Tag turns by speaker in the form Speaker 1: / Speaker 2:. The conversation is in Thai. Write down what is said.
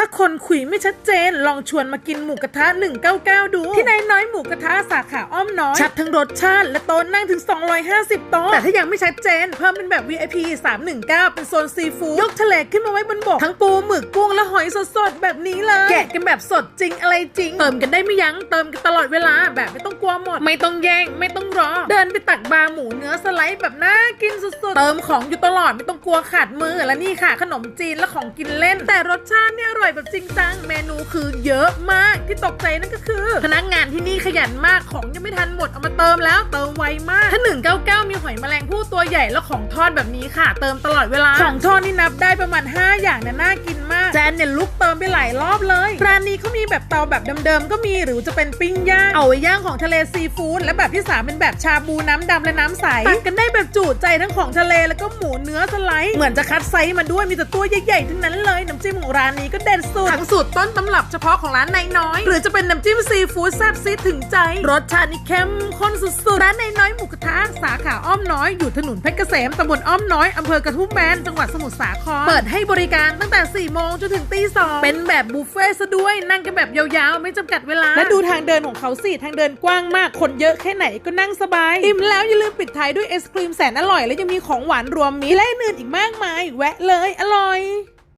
Speaker 1: ถ้าคนคุยไม่ชัดเจน ลองชวนมากินหมูกระทะ 199 ดู ที่นายน้อยหมูกระทะสาขาอ้อมน้อย ชัดทั้งรสชาติและโต๊ะนั่งถึง 250 โต๊ะ แต่ถ้ายังไม่ชัดเจน เพิ่มเป็นแบบ VIP 319 เป็นโซนซีฟู้ดยกทะเลขึ้นมาไว้บนบก ทั้งปูหมึกกุ้งและหอยสดๆ แบบนี้เลย แกะกันแบบสดจริงอะไรจริง เติมกันได้ไม่ยั้งเติมกันตลอดเวลา วหมด ไม่ต้องแย่งไม่ต้องรอ เดินไปตักบาหมูเนื้อสไลด์แบบน่ากินสุดๆ เติมของอยู่ตลอดไม่ต้องกลัวขาดมือและนี่ค่ะขนมจีนและของกินเล่น แต่รสชาติเนี่ยอร่อยแบบจริงจังเมนูคือเยอะมากที่ตกใจนั่นก็คือ พนักงานที่นี่ขยันมากของยังไม่ทันหมดเอามาเติมแล้วเติมไวมาก ถ้า 199 มีหอยแมลงภู่ตัวใหญ่แล้วของทอดแบบนี้ค่ะ เติมตลอดเวลาของทอดนี่นับได้ประมาณ 5 อย่างนะน่ากินมาก แจนเนี่ยลุกเติมไปหลายรอบเลยร้านนี้เขามีแบบเตาแบบเดิมๆก็มีหรือจะเป็นปิ้งย่างเอาไว้ย่างของทะเลซีฟู้ดและแบบที่สาเป็นแบบชาบูน้ำดำและน้ำใสตักกันได้แบบจุใจทั้งของทะเลแล้วก็หมูเนื้อสไลด์เหมือนจะคัดไซส์มาด้วยมีแต่ตัวใหญ่ๆทั้งนั้นเลยน้ำจิ้มของร้านนี้ก็เด็ดสุดทั้งสูตรต้นตำรับเฉพาะของร้านนายน้อย หรือจะเป็นน้ำจิ้มซีฟู้ดแซ่บซีดถึงใจ รสชาตินี่เข้มข้นสุดๆร้านนายน้อยหมูกระทะสาขาอ้อมน้อยอยู่ถนนเพชรเกษมตำบลอ้อมน้อยอำเภอกระทุ่มแบนจังหวัดสมุทรสาครเปิดให้บริการตั้งแต่4โมงจนถึงตีสองเป็นแบบบุฟเฟ่ต์ซะด้วยนั่งกันแบบยาวๆ ไม่จำกัดเวลา และดูทางเดินของเขาสิทางเดินกว้างมากคนเยอะแค่ไหนก็นั่งสบายอิ่มแล้วอย่าลืมปิดท้ายด้วยไอศครีมแสนอร่อย และยังมีของหวานรวมมิตรและอื่นๆอีกมากมาย แวะเลยอร่อย